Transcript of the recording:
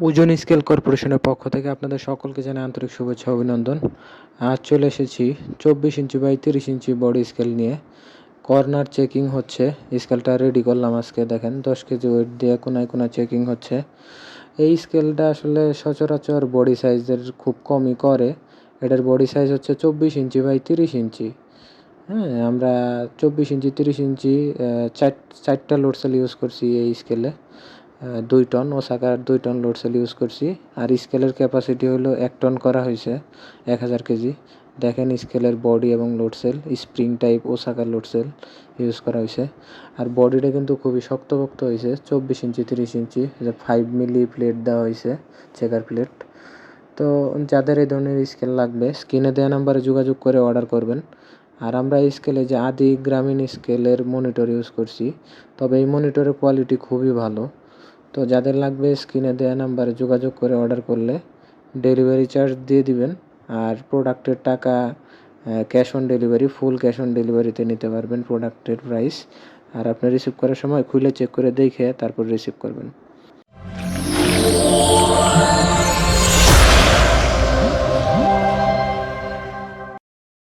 ওজন স্কেল কর্পোরেশনের পক্ষ থেকে আপনাদের সকলকে জানাই আন্তরিক শুভেচ্ছা, অভিনন্দন। আজ চলে এসেছি চব্বিশ ইঞ্চি বাই তিরিশ ইঞ্চি বডি স্কেল নিয়ে। কর্নার চেকিং হচ্ছে, স্কেলটা রেডি করলাম আজকে, দেখেন, দশ কেজি ওয়েট দিয়ে কোনায় কোনায় চেকিং হচ্ছে। এই স্কেলটা আসলে সচরাচর বডি সাইজের খুব কমই করে। এটার বডি সাইজ হচ্ছে চব্বিশ ইঞ্চি বাই তিরিশ ইঞ্চি। হ্যাঁ আমরা চব্বিশ ইঞ্চি, তিরিশ ইঞ্চি চার, চারটা লোড সেল ইউজ করছি এই স্কেলে। দুই টন, ওসাকার দুই টন লোড সেল ইউজ করছি। আর স্কেলের ক্যাপাসিটি হলো এক টন করা হয়েছে, এক হাজার কেজি। দেখেন স্কেলের বডি এবং লোড সেল স্প্রিং টাইপ ওসাকার লোড সেল ইউজ করা হয়েছে। আর বডিটা কিন্তু খুবই শক্তপোক্ত হয়েছে, চব্বিশ ইঞ্চি, তিরিশ ইঞ্চি ফাইভ মিলি প্লেট দেওয়া হয়েছে চেকার প্লেট তো যাদের এই ধরনের স্কেল লাগবে স্ক্রিনে দেওয়া নাম্বারে যোগাযোগ করে অর্ডার করবেন। আর আমরা এই স্কেলে যে আদি গ্রামীণ স্কেলের মনিটর ইউজ করছি, তবে এই মনিটরের কোয়ালিটি খুবই ভালো। তো যাদের লাগবে স্ক্রিনে দেওয়া নাম্বারে যোগাযোগ করে অর্ডার করলে ডেলিভারি চার্জ দিয়ে দিবেন। আর প্রোডাক্টের টাকা cash on delivery full cash on ডেলিভারিতে নিতে পারবেন প্রোডাক্টের প্রাইস আর আপনি রিসিভ করার সময় খুলে চেক করে দেখে তারপর রিসিভ করবেন।